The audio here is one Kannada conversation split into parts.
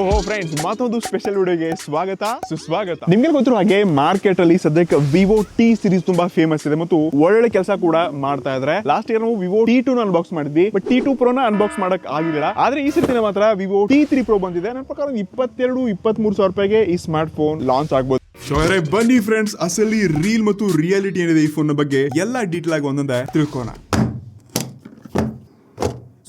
ಓಹೋ ಫ್ರೆಂಡ್ಸ್ ಮತ್ತೊಂದು ಸ್ಪೆಷಲ್ ವಿಡಿಯೋಗೆ ಸ್ವಾಗತ ಸುಸ್ವಾಗತ. ನಿಮ್ಗೆ ಗೊತ್ತಿರೋ ಹಾಗೆ ಮಾರ್ಕೆಟ್ ಅಲ್ಲಿ ಸದ್ಯಕ್ಕೆ ವಿವೋ ಟಿ ಸಿರೀಸ್ ತುಂಬಾ ಫೇಮಸ್ ಇದೆ ಮತ್ತು ಒಳ್ಳೆ ಕೆಲಸ ಕೂಡ ಮಾಡ್ತಾ ಇದ್ರೆ. ಲಾಸ್ಟ್ ಇಯರ್ ನಾವು ವಿವೋ ಟಿ ಟೂ ಅನ್ಬಾಕ್ಸ್ ಮಾಡಿದ್ವಿ ಬಟ್ ಟಿ ಟೂ ಪ್ರೋನ ಅನ್ಬಾಕ್ಸ್ ಮಾಡಕ್ ಆಗಿಲ್ಲ ಆದ್ರೆ ಈ ಸರ್ತಿನ ಮಾತ್ರ ವಿವೋ ಟಿ ತ್ರೀ ಪ್ರೋ ಬಂದಿದೆ. ನನ್ನ ಪ್ರಕಾರ ಒಂದು ಇಪ್ಪತ್ತೆರಡು ಇಪ್ಪತ್ತ್ ಮೂರು ಸಾವಿರ ರೂಪಾಯಿಗೆ ಈ ಸ್ಮಾರ್ಟ್ ಫೋನ್ ಲಾಂಚ್ ಆಗ್ಬೋದು ಸೊರೆ ಬನ್ನಿ ಫ್ರೆಂಡ್ಸ್ ಅಸಲಿ ರೀಲ್ ಮತ್ತು ರಿಯಾಲಿಟಿ ಏನಿದೆ ಈ ಫೋನ್ ಬಗ್ಗೆ ಎಲ್ಲ ಡೀಟೇಲ್ ಆಗಿ ಒಂದೊಂದೇ ತಿಳ್ಕೋಣ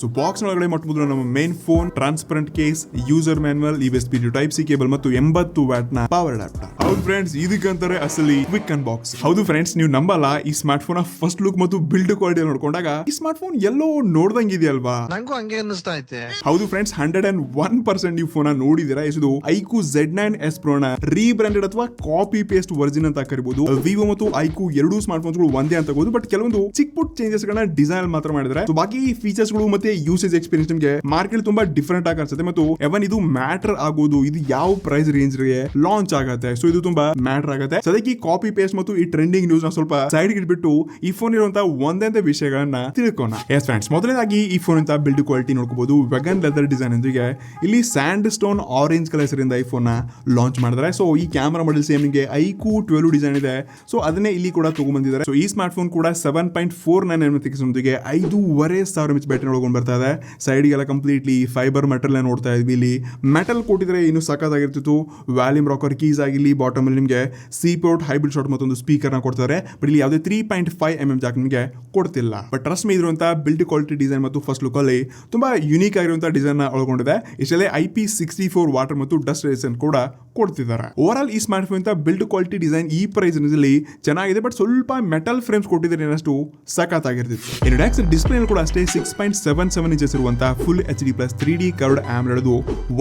ಸೊ ಬಾಕ್ಸ್ ಒಳಗಡೆ ಮೊಟ್ಟ ಮೊದಲು ನಮ್ಮ main phone transparent case user manual ಈ S P type C cable ಮತ್ತು ಎಂಬತ್ತು ವ್ಯಾಟ್ನ ಪವರ್ ಅಡಾಪ್ಟರ್ ಹೌದು ಫ್ರೆಂಡ್ಸ್ ಇದಕ್ಕಂತಾರೆ ಅಸಲಿ ಕ್ವಿಕ್ ಅನ್ಬಾಕ್ಸ್ ಹೌದು ಫ್ರೆಂಡ್ಸ್ ನೀವು ನಂಬಲ್ಲ ಈ ಸ್ಮಾರ್ಟ್ ಫೋನ್ ಫಸ್ಟ್ ಲುಕ್ ಮತ್ತು ಬಿಲ್ಡ್ ಕ್ವಾಲಿಟಿ ನೋಡ್ಕೊಂಡಾಗ ಈ ಸ್ಮಾರ್ಟ್ ಫೋನ್ ಎಲ್ಲೋ ನೋಡ್ದಂಗಿದೆಯಲ್ವಾ? ನಂಗೂ ಹಂಗೆ ಅನ್ನಿಸ್ತಾ ಐತೆ. ಹೌದು friends hundred and one percent ನೀವು ಫೋನ್ ನೋಡಿದಿರಾ? ಇದು ಐಕು ಝೆಡ್ ನೈನ್ ಎಸ್ ಪ್ರೋನ ರೀಬ್ರಾಂಡೆಡ್ ಅಥವಾ ಕಾಪಿ ಪೇಸ್ಟ್ ವರ್ಜಿನ್ ಅಂತ ಕರಿಬಹುದು ವಿವೋ ಮತ್ತು ಐಕು ಎರಡು ಸ್ಮಾರ್ಟ್ ಫೋನ್ಸ್ಗಳು ಒಂದೇ ಅಂತ ಗೊತ್ತು ಬಟ್ ಕೆಲವೊಂದು ಚಿಕ್ಕ ಪುಟ್ ಚೇಂಜಸ್ ಗಳನ್ನ ಡಿಸೈನ್ ಮಾತ್ರ ಮಾಡಿದ್ರೆ ಬಾಕಿ ಫೀಚರ್ಸ್ಗಳು ಮತ್ತೆ ಯೂಸೇಜ್ ಎಕ್ಸ್ಪೀರಿಯನ್ಸ್ ನಿಮಗೆ ಮಾರ್ಕೆಟ್ ತುಂಬಾ ಡಿಫರೆಂಟ್ ಆಗಿ ಅನ್ಸುತ್ತೆ. ಮತ್ತು ಎವನ್ ಇದು ಮ್ಯಾಟರ್ ಆಗೋದು, ಇದು ಯಾವ ಪ್ರೈಸ್ ರೇಂಜ್ಗೆ ಲಾಂಚ್ ಆಗುತ್ತೆ. ಸೊ ಇದು ತುಂಬಾ ಮ್ಯಾಟರ್ ಆಗುತ್ತೆ. ಸದ್ಯಕ್ಕೆ ಈ ಕಾಪಿ ಪೇಸ್ಟ್ ಮತ್ತು ಈ ಟ್ರೆಂಡಿಂಗ್ ನ್ಯೂಸ್ನ ಸ್ವಲ್ಪ ಸೈಡ್ ಇಟ್ಬಿಟ್ಟು ಈ ಫೋನ್ ಇರುವಂತಹ ಒಂದೊಂದೇ ವಿಷಯಗಳನ್ನ ತಿಳ್ಕೋಣ. ಎಸ್ ಫ್ರೆಂಡ್ಸ್ ಮೊದಲನೇದಾಗಿ ಈ ಫೋನ್ ಅಂತ ಬಿಲ್ಡ್ ಕ್ವಾಲಿಟಿ ನೋಡಬಹುದು ವೆಗನ್ ಲೆದರ್ ಡಿಸೈನ್ ಒಂದಿಗೆ ಇಲ್ಲಿ ಸ್ಯಾಂಡ್ ಸ್ಟೋನ್ ಆರೆಂಜ್ ಕಲರ್ ಹೆಸರಿಂದ ಈ ಫೋನ್ ಲಾಂಚ್ ಮಾಡಿದ್ದಾರೆ. ಸೊ ಈ ಕ್ಯಾಮರಾ ಮಾಡೆಲ್ ಸೇಮ್ ನಿಮಗೆ ಐಕು ಟ್ವೆಲ್ ಡಿಸೈನ್ ಇದೆ. ಸೊ ಅದನ್ನೇ ಇಲ್ಲಿ ಕೂಡ ತಗೊಂಡ್ಬಂದಿದ್ದಾರೆ. ಸೊ ಈ ಸ್ಮಾರ್ಟ್ ಫೋನ್ ಕೂಡ ಸೆವೆನ್ ಪಾಯಿಂಟ್ ಫೋರ್ ನೈನ್ ಒಂದಿಗೆ ಐದೂವರೆ ಸಾವಿರ ಮಿಚ್ ಬ್ಯಾಟರಿ ಒಳಗೊಂಡು ಬರ್ತಾ ಇದೆ ಸೈಡ್ಗೆಲ್ಲ ಕಂಪ್ಲೀಟ್ಲಿ ಫೈಬರ್ ಮೆಟಲ್ ನೋಡ್ತಾ ಇದ್ವಿ ಇಲ್ಲಿ. ಮೆಟಲ್ ಕೊಟ್ಟಿದ್ರೆ ಇನ್ನು ಸಖತ್ತಾಗಿರ್ತಿತ್ತು. ವ್ಯಾಲ್ಯೂಮ್ ರಾಕರ್ ಕೀಸ್ ಆಗಿರಲಿ ಬಾಟಮ್ ಅಲ್ಲಿ ನಿಮಗೆ ಸಿ ಪೋರ್ಟ್ ಹೈಬ್ರಿಡ್ ಶಾರ್ಟ್ ಮತ್ತೊಂದು ಸ್ಪೀಕರ್ನ ಕೊಡ್ತಾರೆ. ಬಟ್ ಇಲ್ಲಿ ಯಾವುದೇ three point five M M jack ನಿಮಗೆ ಕೊಡ್ತಿಲ್ಲ. ಬಟ್ ಟ್ರಸ್ಟ್ ಮೇ ಇರುವಂಥ ಬಿಲ್ಡ್ ಕ್ವಾಲಿಟಿ ಡಿಸೈನ್ ಮತ್ತು ಫಸ್ಟ್ ಲುಕ್ ಅಲ್ಲಿ ತುಂಬಾ ಯುನೀಕ್ ಆಗಿರುವಂಥ ಡಿಸೈನ್ನ ಒಳಗೊಂಡಿದೆ. ಇಷ್ಟಲ್ಲೇ I P sixty four water ಮತ್ತು ಡಸ್ಟ್ ರೇಸನ್ ಕೂಡ ಕೊಡ್ತಿದ್ದಾರೆ. ಓವರ್ ಆಲ್ ಈ smart phone build quality design ಈ ಪ್ರೈಸ್ ಚೆನ್ನಾಗಿದೆ. ಬಟ್ ಸ್ವಲ್ಪ ಮೆಟಲ್ ಫ್ರೇಮ್ಸ್ ಕೊಟ್ಟಿದ್ರೆ ಏನಷ್ಟು ಸಖತ್ ಆಗಿರ್ತಿತ್ತು ಡಿಸ್ಪ್ಲೇ ಕೂಡ ಅಷ್ಟೇ six point seven seven inches ಇರುವಂತಹ full H D plus three D curved am ನಡೆದು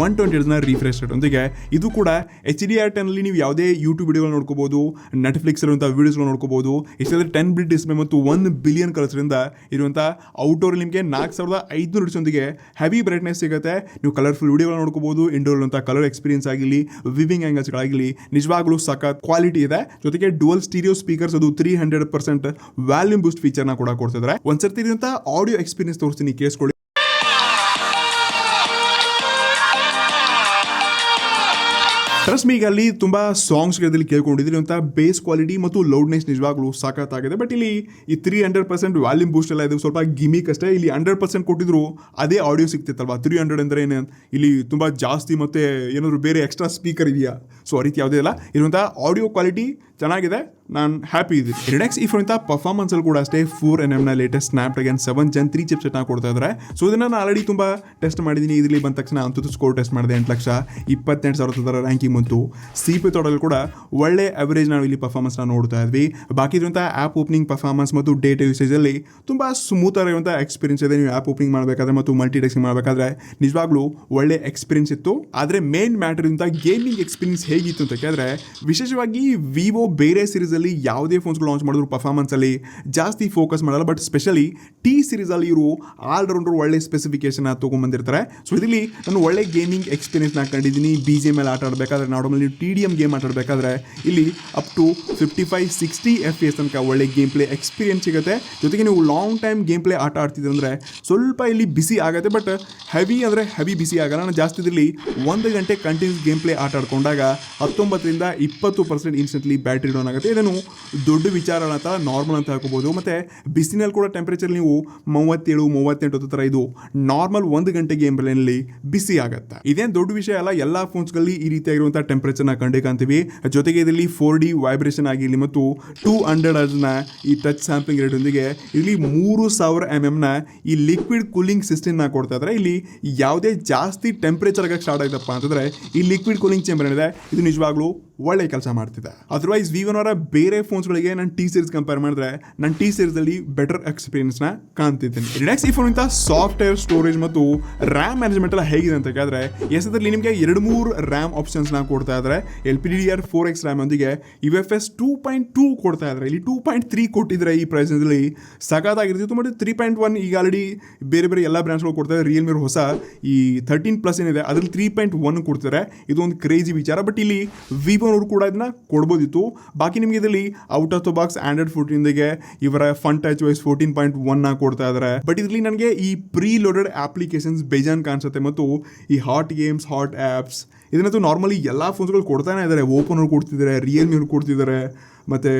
ಒನ್ ಟ್ವೆಂಟಿ ನ ರಿಫ್ರೆಶ್ ರೇಟ್ ಒಂದಿಗೆ ಇದು ಕೂಡ ಎಚ್ ಡಿ ಆರ್ ನೀವು ಯಾವುದೇ ಯೂಟ್ಯೂಬ್ ವಿಡಿಯೋಗಳು ನೋಡ್ಕೋಬಹುದು ನೆಟ್ಫ್ಲಿಕ್ಸ್ ಇರುವಂತಹ ವೀಡಿಯೋಸ್ಗಳು ನೋಡ್ಕೋಬಹುದು ಇಷ್ಟೇ ಟೆನ್ ಬಿಟ್ ಡಿಸ್ಪ್ಲೇ ಮತ್ತು ಒನ್ ಬಿಲಿಯನ್ ಕಲರ್ಸ್ರಿಂದ ಇರುವಂತಹ ಔಟ್ಡೋರ್ ನಿಮಗೆ ನಾಲ್ಕು ಸಾವಿರದ ಐದುನೂರು ಹೆವಿ ಬ್ರೈಟ್ನೆಸ್ ಸಿಗುತ್ತೆ. ನೀವು ಕಲರ್ಫುಲ್ ವಿಡಿಯೋಗಳು ನೋಡ್ಕೋಬಹುದು ಇಂಡೋರ್ ಅಂತ ಕಲರ್ ಎಕ್ಸ್ಪೀರಿಯನ್ಸ್ ಆಗಲಿ ವಿವಿಂಗ್ ಆಂಗಲ್ಸ್ಗಳಾಗಲಿ ನಿಜವಾಗ್ಲೂ ಸಖತ್ ಕ್ವಾಲಿಟಿ ಇದೆ. ಜೊತೆಗೆ ಡುವಲ್ ಸ್ಟೀರಿಯೋ ಸ್ಪೀಕರ್ಸ್ ಅದು three hundred percent volume boost ಫೀಚರ್ನ ಕೂಡ ಕೊಡ್ತಿದ್ದಾರೆ ಒಂದ್ಸರ್ತಿ ಆಡಿಯೋ ಎಕ್ಸ್ಪೀರಿಯನ್ಸ್ ತೋರಿಸ್ತೀನಿ ಕೇಳಿಸ್ಕೊಳ್ಳಿ ಟ್ರಸ್ಟ್ ಈಗ ಅಲ್ಲಿ ತುಂಬ ಸಾಂಗ್ಸ್ಗಳಲ್ಲಿ ಕೇಳ್ಕೊಂಡಿದ್ದೀನಿ. ಅಂತ ಬೇಸ್ ಕ್ವಾಲಿಟಿ ಮತ್ತು ಲೌಡ್ನೆಸ್ ನಿಜವಾಗ್ಲೂ ಸಾಕತ್ತಾಗಿದೆ ಬಟ್ ಇಲ್ಲಿ ಈ three hundred percent volume boost ಎಲ್ಲ ಇದು. ಸ್ವಲ್ಪ ಗಿಮಿಕ್ ಅಷ್ಟೇ. ಇಲ್ಲಿ ಹಂಡ್ರೆಡ್ ಪರ್ಸೆಂಟ್ ಕೊಟ್ಟಿದ್ರು ಅದೇ ಆಡಿಯೋ ಸಿಗ್ತಿತ್ತಲ್ವಾ? ತ್ರೀ ಹಂಡ್ರೆಡ್ ಅಂದ್ರೆ ಏನು? ಇಲ್ಲಿ ತುಂಬ ಜಾಸ್ತಿ ಮತ್ತೆ ಏನಾದ್ರು ಬೇರೆ ಎಕ್ಸ್ಟ್ರಾ ಸ್ಪೀಕರ್ ಇದೆಯಾ? ಸೊ ಆ ರೀತಿ ಯಾವುದೇ ಇಲ್ಲ. ಇರುವಂಥ ಆಡಿಯೋ ಕ್ವಾಲಿಟಿ ಚೆನ್ನಾಗಿದೆ. ನಾನು ಹ್ಯಾಪಿ ಇದ್ದೀನಿ. ನೆಕ್ಸ್ಟ್ ಈ ಫೋನ್ ಪರ್ಫಾರ್ಮೆನ್ಸ್ ಅಲ್ಲಿ ಕೂಡ ಅಷ್ಟೇ ಫೋರ್ ಎನ್ ಎಂ ನ latest Snapdragon seven gen three chipset ಕೊಡ್ತಾ ಇದ್ದಾರೆ ಸೊ ಇದನ್ನ ನಾನು ಆಲ್ರೆಡಿ ತುಂಬ ಟೆಸ್ಟ್ ಮಾಡಿದ್ದೀನಿ ಇದರಲ್ಲಿ ಬಂದ ತಕ್ಷಣ ಅಂತೂ ಸ್ಕೋರ್ ಟೆಸ್ಟ್ ಮಾಡಿದೆ ಎಂಟು ಲಕ್ಷ. ಇಪ್ಪತ್ತೆಂಟು ಸಾವಿರದ ಥರ ರ್ಯಾಂಕಿಂಗ್ ಬಂತು. ಸಿ ಪಿ ತೊಡಲ್ಲಿ ಕೂಡ ಒಳ್ಳೆ ಅವರೇಜ್ ನಾವು ಇಲ್ಲಿ ಪರ್ಫಾರ್ಮೆನ್ಸ್ ನಾವು ನೋಡ್ತಾ ಇದ್ವಿ. ಬಾಕಿ ಇರುವಂಥ ಆ್ಯಪ್ ಓಪನಿಂಗ್ ಪರ್ಫಾರ್ಮೆನ್ಸ್ ಮತ್ತು ಡೇಟಾ ಯೂಸೇಜಲ್ಲಿ ತುಂಬ ಸ್ಮೂತ್ ಆಗಿರುವಂಥ ಎಕ್ಸ್ಪೀರಿಯನ್ಸ್ ಇದೆ. ನೀವು ಆ್ಯಪ್ ಓಪನಿಂಗ್ ಮಾಡಬೇಕಾದ್ರೆ ಮತ್ತು ಮಲ್ಟಿ ಟೆಕ್ಸಿಂಗ್ ಮಾಡಬೇಕಾದ್ರೆ ನಿಜವಾಗ್ಲೂ ಒಳ್ಳೆ ಎಕ್ಸ್ಪೀರಿಯನ್ಸ್ ಇತ್ತು. ಆದರೆ ಮೇನ್ ಮ್ಯಾಟರ್ ಇಂಥ ಗೇಮಿಂಗ್ ಎಕ್ಸ್ಪೀರಿಯನ್ಸ್ ಹೇಗಿತ್ತು ಅಂತ ಕೇಳಿದ್ರೆ, ವಿಶೇಷವಾಗಿ ವಿವೋ ಬೇರೆ ಸೀರೀಸಲ್ಲಿ ಯಾವುದೇ ಫೋನ್ಸ್ಗಳು ಲಾಂಚ್ ಮಾಡಿದ್ರು ಪರ್ಫಾರ್ಮೆನ್ಸಲ್ಲಿ ಜಾಸ್ತಿ ಫೋಕಸ್ ಮಾಡಲ್ಲ ಬಟ್ ಸ್ಪೆಷಲಿ ಟಿ ಸೀರೀಸಲ್ಲಿ ಇವರು ಆಲ್ರೌಂಡರ್ ಒಳ್ಳೆ ಸ್ಪೆಸಿಫಿಕೇಶನ್ ತೊಗೊಂಬಂದಿರ್ತಾರೆ ಸೊ ಇದರಲ್ಲಿ ನಾನು ಒಳ್ಳೆ ಗೇಮಿಂಗ್ ಎಕ್ಸ್ಪೀರಿಯನ್ಸ್ನ ಕಂಡಿದ್ದೀನಿ. ಬಿ ಜಿ ಮೇಲೆ ಆಟ ಆಡಬೇಕಾದ್ರೆ normally T D M game ಆಟಾಡಬೇಕಾದ್ರೆ ಇಲ್ಲಿ up to fifty five sixty F S ತನಕ ಒಳ್ಳೆ ಗೇಮ್ ಪ್ಲೇ ಎಕ್ಸ್ಪೀರಿಯನ್ಸ್ ಸಿಗುತ್ತೆ. ಜೊತೆಗೆ ನೀವು ಲಾಂಗ್ ಟೈಮ್ ಗೇಮ್ ಪ್ಲೇ ಆಟ ಆಡ್ತಿದ್ರೆ ಅಂದರೆ ಸ್ವಲ್ಪ ಇಲ್ಲಿ ಬಿಸಿ ಆಗುತ್ತೆ ಬಟ್ ಹೆವಿ ಅಂದರೆ ಹೆವಿ ಬಿಸಿ ಆಗಲ್ಲ. ನಾನು ಜಾಸ್ತಿ ಇದರಲ್ಲಿ ಒಂದು ಗಂಟೆ ಕಂಟಿನ್ಯೂಸ್ ಗೇಮ್ ಪ್ಲೇ ಆಟ ಆಡ್ಕೊಂಡಾಗ ಹತ್ತೊಂಬತ್ತರಿಂದ ಇಪ್ಪತ್ತು ಪರ್ಸೆಂಟ್ ಇನ್ಸ್ಟೆಂಟ್ಲಿ ಬ್ಯಾಟ್ರಿ ಡೌನ್ ಆಗುತ್ತೆ. ಇದನ್ನು ದೊಡ್ಡ ವಿಚಾರ ಅಂತ ನಾರ್ಮಲ್ ಅಂತ ಹೇಳ್ಕೊಬೋದು. ಮತ್ತು ಬಿಸಿನಲ್ಲಿ ಕೂಡ ಟೆಂಪ್ರೇಚರ್ ನೀವು ಮೂವತ್ತೇಳು, ಮೂವತ್ತೆಂಟು ಥರ ಇದು ನಾರ್ಮಲ್ ಒಂದು ಗಂಟೆಗೆ ಎಂಬಲಿನಲ್ಲಿ ಬಿಸಿ ಆಗುತ್ತೆ. ಇದೇನು ದೊಡ್ಡ ವಿಷಯ ಅಲ್ಲ, ಎಲ್ಲ ಫೋನ್ಸ್ಗಳಲ್ಲಿ ಈ ರೀತಿಯಾಗಿರುವಂಥ ಟೆಂಪ್ರೇಚರ್ನ ಕಂಡು ಕಾಣ್ತೀವಿ. ಜೊತೆಗೆ ಇದರಲ್ಲಿ ಫೋರ್ ಡಿ ವೈಬ್ರೇಷನ್ ಆಗಿರಲಿ ಮತ್ತು ಟೂ ಹಂಡ್ರೆಡ್ನ ಈ ಟಚ್ ಸ್ಯಾಂಪ್ಲಿಂಗ್ ರೇಟೊಂದಿಗೆ ಇಲ್ಲಿ ಮೂರು ಸಾವಿರ ಎಂ ಎಮ್ನ ಈ ಲಿಕ್ವಿಡ್ ಕೂಲಿಂಗ್ ಸಿಸ್ಟಮ್ನ ಕೊಡ್ತಾ ಇದ್ದಾರೆ ಇಲ್ಲಿ ಯಾವುದೇ ಜಾಸ್ತಿ ಟೆಂಪ್ರೇಚರ್ ಆಗಕ್ಕೆ ಸ್ಟಾರ್ಟ್ ಆಗಿದೆಪ್ಪ ಅಂತಂದ್ರೆ ಈ ಲಿಕ್ವಿಡ್ ಕೂಲಿಂಗ್ ಚೇಂಬರ್ ಏನಿದೆ, ಇದು ನಿಜವಾಗ್ಲೂ ಒಳ್ಳೆ ಕೆಲಸ ಮಾಡ್ತಿದೆ. ಅದರ್ವೈಸ್ ವಿವನ್ ಅವರ ಬೇರೆ ಫೋನ್ಸ್ಗಳಿಗೆ ನಾನು ಟಿ ಸೀರೀಸ್ ಕಂಪೇರ್ ಮಾಡಿದ್ರೆ ನಾನು ಟಿ ಸೀರೀಸಲ್ಲಿ ಬೆಟರ್ ಎಕ್ಸ್ಪೀರಿಯನ್ಸ್ನ ಕಾಣ್ತಿದ್ದೀನಿ. ನೆಕ್ಸ್ಟ್ ಈ ಫೋನ್ ಇಂಥ ಸಾಫ್ಟ್ವೇರ್ ಸ್ಟೋರೇಜ್ ಮತ್ತು ರ್ಯಾಮ್ ಮ್ಯಾನೇಜ್ಮೆಂಟ್ ಎಲ್ಲ ಹೇಗಿದೆ ಅಂತ ಕೇಳಿದ್ರೆ ಎಸ್ ಅದರಲ್ಲಿ ನಿಮಗೆ ಎರಡು ಮೂರು ರ್ಯಾಮ್ ಆಪ್ಷನ್ಸ್ನ ಕೊಡ್ತಾ ಇದ್ದಾರೆ L P D R four X RAM ಒಂದಿಗೆ U F S two point two ಕೊಡ್ತಾ ಇದ್ದಾರೆ ಇಲ್ಲಿ ಟೂ ಪಾಯಿಂಟ್ ತ್ರೀ ಕೊಟ್ಟಿದ್ರೆ ಈ ಪ್ರೈಸಲ್ಲಿ ಸಗದಾಗಿರ್ತಿತ್ತು ಮತ್ತು ತ್ರೀ ಪಾಯಿಂಟ್ ಒನ್ ಈಗ ಆಲ್ರೆಡಿ ಬೇರೆ ಬೇರೆ ಎಲ್ಲ ಬ್ರ್ಯಾಂಡ್ಸ್ಗಳು ಕೊಡ್ತಾರೆ ರಿಯಲ್ಮಿ ಹೊಸ ಈ ಥರ್ಟೀನ್ ಪ್ಲಸ್ ಏನಿದೆ, ಅದ್ರಲ್ಲಿ ತ್ರೀ ಪಾಯಿಂಟ್ ಒನ್ ಕೊಡ್ತಾರೆ ಇದೊಂದು ಕ್ರೇಜಿ ವಿಚಾರ. ಬಟ್ ಇಲ್ಲಿ ವಿವೋ ಅವರು ಕೂಡ ಇದನ್ನ ಕೊಡ್ಬೋದಿತ್ತು. ಬಾಕಿ ನಿಮಗೆ ಇದರಲ್ಲಿ out of the box Android ಫೋರ್ಟೀನ್ಗೆ ಇವರ ಫನ್ ಟಚ್ ವೈಸ್ ಫೋರ್ಟೀನ್ ಪಾಯಿಂಟ್ ಒನ್ ಕೊಡ್ತಾ ಇದ್ದಾರೆ ಬಟ್ ಇದರಲ್ಲಿ ನನಗೆ ಈ ಪ್ರೀ ಲೋಡೆಡ್ ಅಪ್ಲಿಕೇಶನ್ಸ್ ಬೇಜಾನ್ ಕಾಣಿಸುತ್ತೆ ಮತ್ತು ಈ ಹಾಟ್ ಗೇಮ್ಸ್ ಹಾಟ್ ಆ್ಯಪ್ಸ್ ಇದನ್ನಂತೂ ನಾರ್ಮಲಿ ಎಲ್ಲ ಫೋನ್ಸ್ಗಳು ಕೊಡ್ತಾನೆ ಇದ್ದಾರೆ ಓಪನ್ ಅವ್ರು ಕೊಡ್ತಿದ್ದಾರೆ ರಿಯಲ್ಮಿ ಅವ್ರು ಕೊಡ್ತಿದ್ದಾರೆ ಮತ್ತು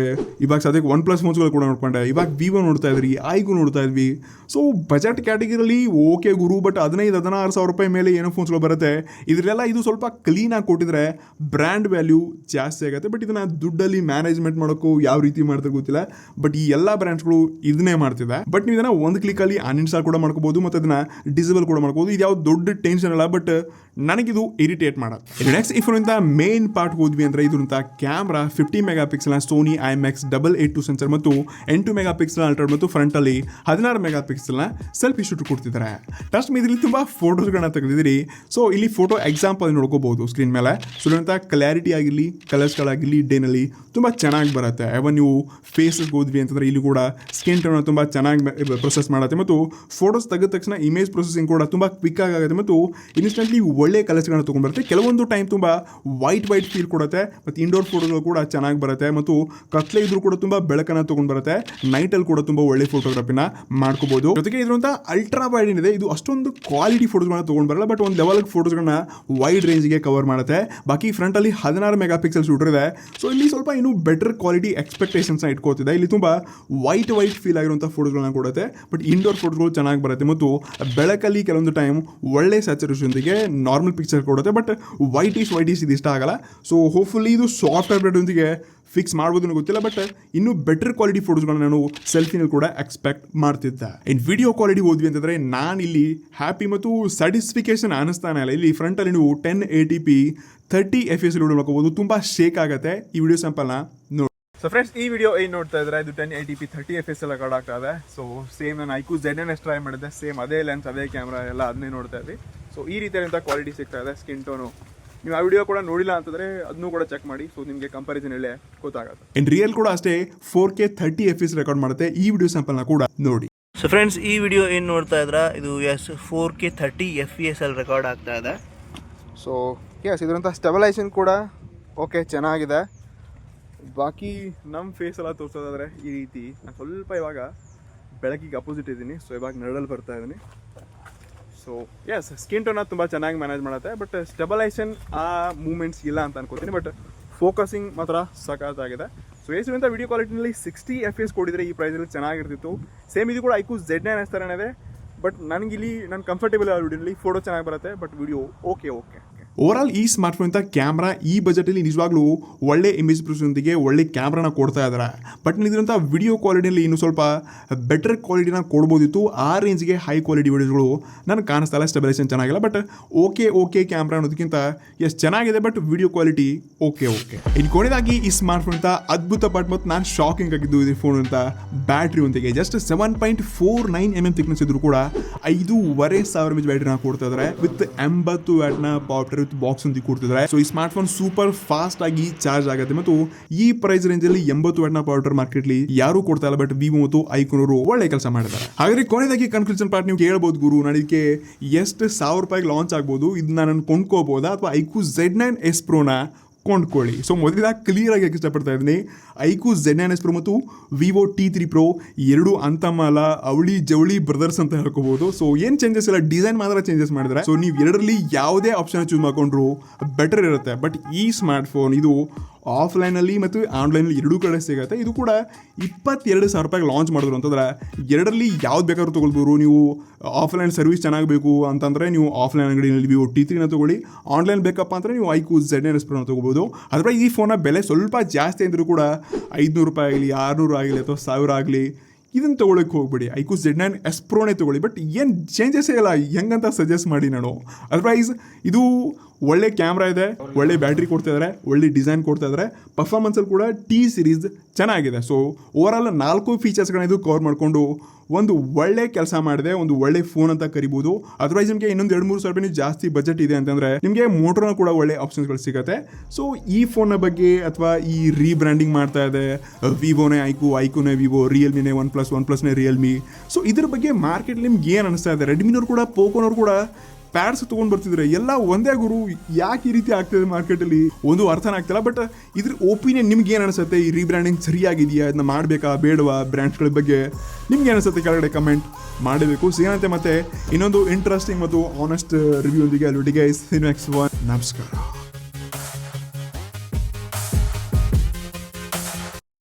ಇವಾಗ ಸದ್ಯಕ್ಕೆ ಒನ್ ಪ್ಲಸ್ ಫೋನ್ಸ್ಗಳು ಕೂಡ ನೋಡ್ಕೊಂಡೆ. ಇವಾಗ ವಿವೋ ನೋಡ್ತಾ ಇದ್ರಿ, ಐಗೂ ನೋಡ್ತಾ ಇದ್ವಿ. ಸೊ ಬಜೆಟ್ ಕ್ಯಾಟಗರಿಲಿ ಓಕೆ ಗುರು ಬಟ್ ಹದಿನೈದು, ಹದಿನಾರು ಸಾವಿರ ರೂಪಾಯಿ ಮೇಲೆ ಏನೋ ಫೋನ್ಸ್ಗಳು ಬರುತ್ತೆ. ಇದರಲ್ಲೆಲ್ಲ ಇದು ಸ್ವಲ್ಪ ಕ್ಲೀನಾಗಿ ಕೊಟ್ಟಿದ್ರೆ ಬ್ರ್ಯಾಂಡ್ ವ್ಯಾಲ್ಯೂ ಜಾಸ್ತಿ ಆಗುತ್ತೆ. ಬಟ್ ಇದನ್ನು ದುಡ್ಡಲ್ಲಿ ಮ್ಯಾನೇಜ್ಮೆಂಟ್ ಮಾಡೋಕ್ಕೂ ಯಾವ ರೀತಿ ಮಾಡ್ತಾರೆ ಗೊತ್ತಿಲ್ಲ. ಬಟ್ ಈ ಎಲ್ಲ ಬ್ರ್ಯಾಂಡ್ಸ್ಗಳು ಇದನ್ನೇ ಮಾಡ್ತಿದೆ ಬಟ್ ನೀವು ಇದನ್ನು ಒಂದು ಕ್ಲಿಕ್ಕಲ್ಲಿ ಅನ್ಇನ್ಸ್ಟಾಲ್ ಕೂಡ ಮಾಡ್ಕೋಬೋದು, ಮತ್ತು ಅದನ್ನು ಡಿಸೇಬಲ್ ಕೂಡ ಮಾಡ್ಬೋದು ಇದು ಯಾವ ದೊಡ್ಡ ಟೆನ್ಷನ್ ಅಲ್ಲ ಬಟ್ ನನಗಿದು ಇರಿಟೇಟ್ ಮಾಡೋದು ನೆಕ್ಸ್ಟ್ ಇಫ್ರಿಂದ ಮೇನ್ ಪಾರ್ಟ್ ಹೋದ್ವಿ ಅಂದರೆ ಇದರಂಥ camera fifty mega ಪಿಕ್ಸೆಲ್ನ Sony I X double eight two sensor ಮತ್ತು ಎಂಟು ಮೆಗಾ ಪಿಕ್ಸೆಲ್ ಅಲ್ಟ್ರಾ ಮತ್ತು ಫ್ರಂಟಲ್ಲಿ ಹದಿನಾರು ಮೆಗಾ ಪಿಕ್ಸೆಲ್ನ ಸೆಲ್ಫಿ ಶೂಟ್ ಕೊಡ್ತಿದ್ದಾರೆ. ಟಸ್ಟ್ ಇದರಲ್ಲಿ ತುಂಬ ಫೋಟೋಸ್ಗಳನ್ನ ತೆಗೆದಿದ್ದೀರಿ. ಸೊ ಇಲ್ಲಿ ಫೋಟೋ ಎಕ್ಸಾಂಪಲ್ ನೋಡ್ಕೋಬಹುದು ಸ್ಕ್ರೀನ್ ಮೇಲೆ. ಸೊ ಇಲ್ಲಿರುವಂಥ ಕ್ಲಾರಿಟಿ ಆಗಿರಲಿ ಕಲರ್ಸ್ಗಳಾಗಿರಲಿ ಡೇನಲ್ಲಿ ತುಂಬ ಚೆನ್ನಾಗಿ ಬರುತ್ತೆ. ಅವನ್ ನೀವು ಫೇಸಸ್ಗೆ ಹೋದ್ವಿ ಅಂತಂದ್ರೆ ಇಲ್ಲಿ ಕೂಡ ಸ್ಕಿನ್ ಟೋನ್ ತುಂಬ ಚೆನ್ನಾಗಿ ಪ್ರೊಸೆಸ್ ಮಾಡುತ್ತೆ ಮತ್ತು ಫೋಟೋಸ್ ತೆಗೆದ ತಕ್ಷಣ ಇಮೇಜ್ ಪ್ರೊಸೆಸಿಂಗ್ ಕೂಡ ತುಂಬ ಕ್ವಿಕ್ ಆಗುತ್ತೆ ಮತ್ತು ಇನ್ಸ್ಟೆಂಟ್ಲಿ ಒಳ್ಳೆ ಕಲರ್ಸ್ಗಳನ್ನ ತೊಗೊಂಡ್ಬರುತ್ತೆ ಕೆಲವೊಂದು ಟೈಮ್ ತುಂಬ ವೈಟ್ ವೈಟ್ ಫೀಲ್ ಕೊಡುತ್ತೆ ಮತ್ತು ಇಂಡೋರ್ ಫೋಟೋಗಳು ಕೂಡ ಚೆನ್ನಾಗಿ ಬರುತ್ತೆ ಮತ್ತು ಕತ್ಲೆ ಇದ್ರೂ ಕೂಡ ತುಂಬ ಬೆಳಕನ್ನ ತೊಗೊಂಡು ಬರುತ್ತೆ. ನೈಟಲ್ಲಿ ಕೂಡ ತುಂಬ ಒಳ್ಳೆ ಫೋಟೋಗ್ರಫಿನ ಮಾಡ್ಕೋಬಹುದು ಜೊತೆಗೆ ಇದ್ರಂತ ಅಲ್ಟ್ರಾ ವೈಡ್ ಏನಿದೆ, ಇದು ಅಷ್ಟೊಂದು ಕ್ವಾಲಿಟಿ ಫೋಟೋಸ್ಗಳನ್ನ ತೊಗೊಂಡು ಬರಲ್ಲ ಬಟ್ ಒಂದು ಲೆವೆಲ್ ಫೋಟೋಸ್ಗಳನ್ನ ವೈಡ್ ರೇಂಜ್ಗೆ ಕವರ್ ಮಾಡುತ್ತೆ. ಬಾಕಿ ಫ್ರಂಟಲ್ಲಿ ಹದಿನಾರು ಮೆಗಾ ಪಿಕ್ಸೆಲ್ ಶೂಟರ್ ಇದೆ. ಸೊ ಇಲ್ಲಿ ಸ್ವಲ್ಪ ಇನ್ನೂ ಬೆಟರ್ ಕ್ವಾಲಿಟಿ ಎಕ್ಸ್ಪೆಕ್ಟೇಷನ್ಸ್ನ ಇಟ್ಕೋತಿದೆ. ಇಲ್ಲಿ ತುಂಬ ವೈಟ್ ವೈಟ್ ಫೀಲ್ ಆಗಿರುವಂಥ ಫೋಟೋಸ್ಗಳನ್ನ ಕೊಡುತ್ತೆ ಬಟ್ ಇಂಡೋರ್ ಫೋಟೋಗಳು ಚೆನ್ನಾಗಿ ಬರುತ್ತೆ. ಮತ್ತು ಬೆಳಕಲ್ಲಿ ಕೆಲವೊಂದು ಟೈಮ್ ಒಳ್ಳೆ ಸ್ಯಾಚುರೇಷನ್ಗೆ ನಾರ್ಮಲ್ ಪಿಕ್ಚರ್ ಕೊಡುತ್ತೆ but white is white is ಇದು ಇಷ್ಟ ಆಗಲ್ಲ. ಸೊ ಹೋಪ್ಫುಲಿ ಇದು ಸಾಫ್ಟ್ವೇರ್ ಒಂದಿಗೆ ಫಿಕ್ಸ್ ಮಾಡ್ಬೋದು ಗೊತ್ತಿಲ್ಲ ಬಟ್ ಇನ್ನೂ ಬೆಟರ್ ಕ್ವಾಲಿಟಿ ಫೋಟೋಸ್ಗಳನ್ನ ನಾನು ಸೆಲ್ಫಿನಲ್ಲಿ ಕೂಡ ಎಕ್ಸ್ಪೆಕ್ಟ್ ಮಾಡ್ತಿದ್ದೆ. ಇನ್ನು ವಿಡಿಯೋ ಕ್ವಾಲಿಟಿ ಹೋದ್ವಿ ಅಂತಂದರೆ ನಾನು ಇಲ್ಲಿ ಹ್ಯಾಪಿ ಮತ್ತು ಸ್ಯಾಟಿಸ್ಫಿಕೇಶನ್ ಅನ್ನಿಸ್ತಾನೆ ಇಲ್ಲ. ಇಲ್ಲಿ ಫ್ರಂಟಲ್ಲಿ ನೀವು ten eighty p thirty F S video ಮಾಡ್ಕೋಬೋದು ತುಂಬ ಶೇಕ್ ಆಗುತ್ತೆ. ಈ ವಿಡಿಯೋ ಸ್ಯಾಂಪಲ್ನ ನೋಡಿ ಸೊ ಫ್ರೆಂಡ್ಸ್ ಈ ವಿಡಿಯೋ ಏನು ನೋಡ್ತಾ ಇದ್ರೆ ಇದು ten eighty p thirty F S ಎಲ್ಲ ಕಾರ್ಡ್ ಆಗ್ತಾ ಇದೆ. ಸೊ ಸೇಮ್ ನಾನು iQOO Z N S try ಮಾಡಿದ್ದೆ. ಸೇಮ್ ಅದೇ ಲೆನ್ಸ್ ಅದೇ ಕ್ಯಾಮ್ರಾ ಎಲ್ಲ ಅದನ್ನೇ ನೋಡ್ತಾ ಇದ್ವಿ. ಸೊ ಈ ರೀತಿಯಾದಂಥ ಕ್ವಾಲಿಟಿ ಸಿಗ್ತಾ ಇದೆ. ಸ್ಕಿನ್ ಟೋನು ನೀವು ಆ ವಿಡಿಯೋ ಕೂಡ ನೋಡಿಲ್ಲ ಅಂತಂದ್ರೆ ಅದನ್ನು ಕೂಡ ಚೆಕ್ ಮಾಡಿ. ಸೊ ನಿಮಗೆ ಕಂಪಾರಿಸನ್ ಹೇಳಿ ಗೊತ್ತಾಗುತ್ತೆ. ಇನ್ ರಿಯಲ್ ಕೂಡ ಅಷ್ಟೇ four K thirty F S record ಮಾಡುತ್ತೆ. ಈ ವಿಡಿಯೋ ಸ್ಯಾಂಪಲ್ನ ಕೂಡ ನೋಡಿ. ಸೊ ಫ್ರೆಂಡ್ಸ್ ಈ ವಿಡಿಯೋ ಏನು ನೋಡ್ತಾ ಇದ್ರ? ಇದು S four K thirty F E S ಅಲ್ಲಿ ರೆಕಾರ್ಡ್ ಆಗ್ತಾ ಇದೆ. ಸೊ ಎಸ್ ಇದರಂಥ ಸ್ಟೆಬಲೈಸೇಷನ್ ಕೂಡ ಓಕೆ ಚೆನ್ನಾಗಿದೆ. ಬಾಕಿ ನಮ್ಮ ಫೇಸ್ ಎಲ್ಲ ತೋರಿಸೋದಾದ್ರೆ ಈ ರೀತಿ. ನಾನು ಸ್ವಲ್ಪ ಇವಾಗ ಬೆಳಕಿಗೆ ಅಪೋಸಿಟ್ ಇದ್ದೀನಿ. ಸೊ ಇವಾಗ ನೆರಳಲ್ಲಿ ಬರ್ತಾ ಇದ್ದೀನಿ. ಸೊ ಎಸ್ ಸ್ಕಿನ್ ಟೋನ ತುಂಬ ಚೆನ್ನಾಗಿ ಮ್ಯಾನೇಜ್ ಮಾಡುತ್ತೆ ಬಟ್ ಸ್ಟೆಬಲೈಸೇಷನ್ ಆ ಮೂಮೆಂಟ್ಸ್ ಇಲ್ಲ ಅಂತ ಅನ್ಕೋತೀನಿ ಬಟ್ ಫೋಕಸಿಂಗ್ ಮಾತ್ರ ಸಖತ್ತಾಗಿದೆ ಸೊ ಎಸಿರುವಂಥ ವಿಡಿಯೋ ಕ್ವಾಲಿಟಿನಲ್ಲಿ ಸಿಕ್ಸ್ಟಿ ಎಫ್ ಎಸ್ ಕೊಡಿದ್ರೆ ಈ ಪ್ರೈಸಲ್ಲಿ ಚೆನ್ನಾಗಿರ್ತಿತ್ತು. ಸೇಮ್ ಇದು ಕೂಡ iQOO Z nine S but ನನಗಿಲ್ಲಿ, ನಾನು ಕಂಫರ್ಟೇಬಲ್ ಆ ವಿಡಿಯೋಲಿ ಫೋಟೋ ಚೆನ್ನಾಗಿ ಬರುತ್ತೆ but video okay okay over all ಈ ಸ್ಮಾರ್ಟ್ಫೋನ್ ಕ್ಯಾಮ್ರಾ ಈ ಬಜೆಟಲ್ಲಿ ನಿಜವಾಗ್ಲೂ ಒಳ್ಳೆ ಇಮೇಜ್ ಪ್ರೊಸೆಸೊಂದಿಗೆ ಒಳ್ಳೆ ಕ್ಯಾಮ್ರಾನ ಕೊಡ್ತಾ ಇದ್ದಾರೆ ಬಟ್ ಇದರಂಥ ವಿಡಿಯೋ ಕ್ವಾಲಿಟಿಯಲ್ಲಿ ಇನ್ನು ಸ್ವಲ್ಪ ಬೆಟರ್ ಕ್ವಾಲಿಟಿನ ಕೊಡ್ಬೋದಿತ್ತು. ಆ ರೇಂಜ್ಗೆ ಹೈ ಕ್ವಾಲಿಟಿ ವಿಡಿಯೋಸ್ಗಳು ನನಗೆ ಕಾಣಿಸ್ತಾ ಇಲ್ಲ ಸ್ಟೆಬಿಲೈಸೇಷನ್ ಚೆನ್ನಾಗಿಲ್ಲ ಬಟ್ ಓಕೆ ಓಕೆ ಕ್ಯಾಮ್ರಾ ಅನ್ನೋದಕ್ಕಿಂತ ಎಷ್ಟು ಚೆನ್ನಾಗಿದೆ but video quality okay okay ಇನ್ನು ಕೊನೆಯದಾಗಿ ಈ ಸ್ಮಾರ್ಟ್ ಫೋನ್ ಅಂತ ಅದ್ಭುತ ಬಟ್ ಮತ್ತು ನಾನು ಶಾಕಿಂಗ್ ಆಗಿದ್ದು ಈ ಫೋನ್ ಅಂತ ಬ್ಯಾಟ್ರಿ ಒಂದಿಗೆ. Just seven point four nine M M thickness ಇದ್ರು ಕೂಡ ಐದೂವರೆ ಸಾವಿರ ಎಂ ಬ್ಯಾಟ್ರಿನ ಕೊಡ್ತಾ ಇದ್ದಾರೆ ವಿತ್ ಎಂಬತ್ತು ವ್ಯಾಟ್ನ ಪವರ್ ವಿತ್ ಬಾಕ್ಸ್ ಅಂತ ಕೊಡ್ತಿದ್ದಾರೆ ಸೊ ಈ ಸ್ಮಾರ್ಟ್ ಫೋನ್ ಸೂಪರ್ ಫಾಸ್ಟ್ ಆಗಿ ಚಾರ್ಜ್ ಆಗುತ್ತೆ. ಮತ್ತು ಈ ಪ್ರೈಸ್ ರೇಂಜ್ ಅಲ್ಲಿ ಎಂಬತ್ತು ವ್ಯಾಟ್ನ ಮಾರ್ಕೆಟ್ ಅಲ್ಲಿ ಯಾರು ಕೊಡ್ತಾ ಇಲ್ಲ ಬಟ್ ವಿವೋ ಮತ್ತು ಐಕೂರೋ ಅವರು ಒಳ್ಳೆ ಕೆಲಸ ಮಾಡಿದ್ದಾರೆ. ಹಾಗಾದ್ರೆ ಕೊನೆಯದಾಗಿ ಕನ್ಕ್ಲೂಷನ್ ಪಾರ್ಟ್ ನೀವು ಕೇಳಬಹುದು ಗುರು. ನನಗೆ ಎಷ್ಟು ಸಾವಿರ ರೂಪಾಯಿಗೆ ಲಾಂಚ್ ಆಗ್ಬೋದು. ಇದನ್ನ ನಾನು ಕೊಂಡ್ಕೋಬಹುದಾ ಅಥವಾ ಐಕು ಝೆಡ್ ನೈನ್ ಎಸ್ ಪ್ರೋನ ಕೊಂಡ್ಕೊಳ್ಳಿ. ಸೊ ಮೊದಲಿಗೆ ಕ್ಲಿಯರ್ ಆಗಿ ಇಷ್ಟಪಡ್ತಾ ಇದ್ದೀನಿ? IQOO Z nine S pro ಮತ್ತು ವಿವೋ ಟಿ ತ್ರೀ ಪ್ರೋ ಎರಡು ಅಂತಮಾಲ ಅವಳಿ ಜವಳಿ ಬ್ರದರ್ಸ್ ಅಂತ ಹೇಳ್ಕೋಬಹುದು ಸೊ ಏನು ಚೇಂಜಸ್ ಇಲ್ಲ? ಡಿಸೈನ್ ಮಾತ್ರ ಚೇಂಜಸ್ ಮಾಡಿದ್ರೆ. ಸೊ ನೀವು ಎರಡರಲ್ಲಿ ಯಾವುದೇ ಆಪ್ಷನ್ ಚೂಸ್ ಮಾಡ್ಕೊಂಡ್ರು ಬೆಟರ್ ಇರುತ್ತೆ. ಬಟ್ ಈ ಸ್ಮಾರ್ಟ್ ಫೋನ್ ಇದು ಆಫ್ಲೈನಲ್ಲಿ ಮತ್ತು ಆನ್ಲೈನಲ್ಲಿ ಎರಡೂ ಕಡೆ ಸಿಗುತ್ತೆ. ಇದು ಕೂಡ ಇಪ್ಪತ್ತೆರಡು ಸಾವಿರ ರೂಪಾಯಿಗೆ ಲಾಂಚ್ ಮಾಡಿದ್ರು. ಅಂತಂದ್ರೆ ಎರಡರಲ್ಲಿ ಯಾವ್ದು ಬೇಕಾದ್ರೂ ತೊಗೊಳ್ಬೋದು. ನೀವು ಆಫ್ಲೈನ್ ಸರ್ವಿಸ್ ಚೆನ್ನಾಗಿ ಬೇಕು ಅಂತಂದರೆ ನೀವು ಆಫ್ಲೈನ್ ಅಂಗಡಿಯಲ್ಲಿ ವಿವೋ ಟಿ ತ್ರೀನ ತೊಗೊಳ್ಳಿ. ಆನ್ಲೈನ್ ಬೇಕಪ್ಪ ಅಂದರೆ ನೀವು ಐಕು ಝೆಡ್ ಎನ್ ಎಸ್ ಪ್ರೋನ ತೊಗೋಬೋದು ಅದರ ಈ ಫೋನ ಬೆಲೆ ಸ್ವಲ್ಪ ಜಾಸ್ತಿ ಅಂದರೂ ಕೂಡ ಐದುನೂರು ರೂಪಾಯಿ ಆಗಲಿ, ಆರುನೂರು ಆಗಲಿ ಅಥವಾ ಸಾವಿರ ಆಗಲಿ ಇದನ್ನು ತೊಗೊಳಕ್ಕೆ ಹೋಗ್ಬೇಡಿ. ಐಕು ಝೆಡ್ ನೈನ್ ಎಸ್ ಪ್ರೋನೇ ತೊಗೊಳ್ಳಿ. ಬಟ್ ಏನು ಚೇಂಜಸ್ ಇಲ್ಲ. ಹೆಂಗಂತ ಸಜೆಸ್ಟ್ ಮಾಡಿ ನಾನು. ಅದರ್ವೈಸ್ ಇದು ಒಳ್ಳೆ ಕ್ಯಾಮ್ರಾ ಇದೆ, ಒಳ್ಳೆ ಬ್ಯಾಟ್ರಿ ಕೊಡ್ತಾ ಇದ್ದಾರೆ ಒಳ್ಳೆ ಡಿಸೈನ್ ಕೊಡ್ತಾ ಇದ್ದಾರೆ ಪರ್ಫಾರ್ಮೆನ್ಸಲ್ಲಿ ಕೂಡ ಟಿ ಸಿರೀಸ್ ಚೆನ್ನಾಗಿದೆ. ಸೊ ಓವರ್ ಆಲ್ ನಾಲ್ಕು ಫೀಚರ್ಸ್ಗಳನ್ನ ಇದು ಕವರ್ ಮಾಡಿಕೊಂಡು ಒಂದು ಒಳ್ಳೆ ಕೆಲಸ ಮಾಡಿದೆ, ಒಂದು ಒಳ್ಳೆ ಫೋನ್ ಅಂತ ಕರಿಬಹುದು ಅದರ್ವೈಸ್ ನಿಮಗೆ ಇನ್ನೊಂದು ಎರಡು ಮೂರು ಸಾವಿರ ರೂಪಾಯಿ ಜಾಸ್ತಿ ಬಜೆಟ್ ಇದೆ ಅಂತಂದ್ರೆ ನಿಮಗೆ ಮೋಟ್ರೋನ ಕೂಡ ಒಳ್ಳೆ ಆಪ್ಷನ್ಸ್ಗಳು ಸಿಗುತ್ತೆ. ಸೊ ಈ ಫೋನ್ನ ಬಗ್ಗೆ ಅಥವಾ ಈ ರೀಬ್ರ್ಯಾಂಡಿಂಗ್ ಮಾಡ್ತಾ ಇದೆ ವಿವೋನೇ ಐಕು ಐಕೋನೇ ವಿವೋ ರಿಯಲ್ಮಿನೇ ಒನ್ ಪ್ಲಸ್ ಒನ್ ಪ್ಲಸ್ನೇ ರಿಯಲ್ಮಿ ಸೊ ಇದ್ರ ಬಗ್ಗೆ ಮಾರ್ಕೆಟ್ ನಿಮ್ಗೆ ಏನು ಅನಿಸ್ತಾ ಇದೆ? ರೆಡ್ಮಿನವ್ರು ಕೂಡ ಪೋಕೋನವ್ರು ಕೂಡ ಪ್ಯಾಡ್ಸ್ ತೊಗೊಂಡು ಬರ್ತಿದ್ರೆ ಎಲ್ಲ ಒಂದೇ ಗುರು, ಯಾಕೆ ಈ ರೀತಿ ಆಗ್ತಿದೆ ಮಾರ್ಕೆಟಲ್ಲಿ ಒಂದು ಅರ್ಥನ ಆಗ್ತಿಲ್ಲ ಬಟ್ ಇದ್ರ ಒಪಿನಿಯನ್ ನಿಮ್ಗೆ ಏನು ಅನಿಸುತ್ತೆ? ಈ ರೀಬ್ರ್ಯಾಂಡಿಂಗ್ ಸರಿಯಾಗಿದೆಯಾ? ಇದನ್ನ ಮಾಡಬೇಕಾ? ಬೇಡವಾ? ಬ್ರ್ಯಾಂಡ್ಸ್ಗಳ ಬಗ್ಗೆ ನಿಮ್ಗೆ ಅನಿಸುತ್ತೆ ಕೆಳಗಡೆ ಕಮೆಂಟ್ ಮಾಡಬೇಕು. ಸಿಗೋಣಂತೆ ಮತ್ತೆ ಇನ್ನೊಂದು ಇಂಟ್ರೆಸ್ಟಿಂಗ್ ಮತ್ತು ಆನೆಸ್ಟ್ ರಿವ್ಯೂ ಒಂದಿಗೆ ಅಲ್ಲಿ ನೆಕ್ಸ್ಟ್ ಒನ್ ನಮಸ್ಕಾರ.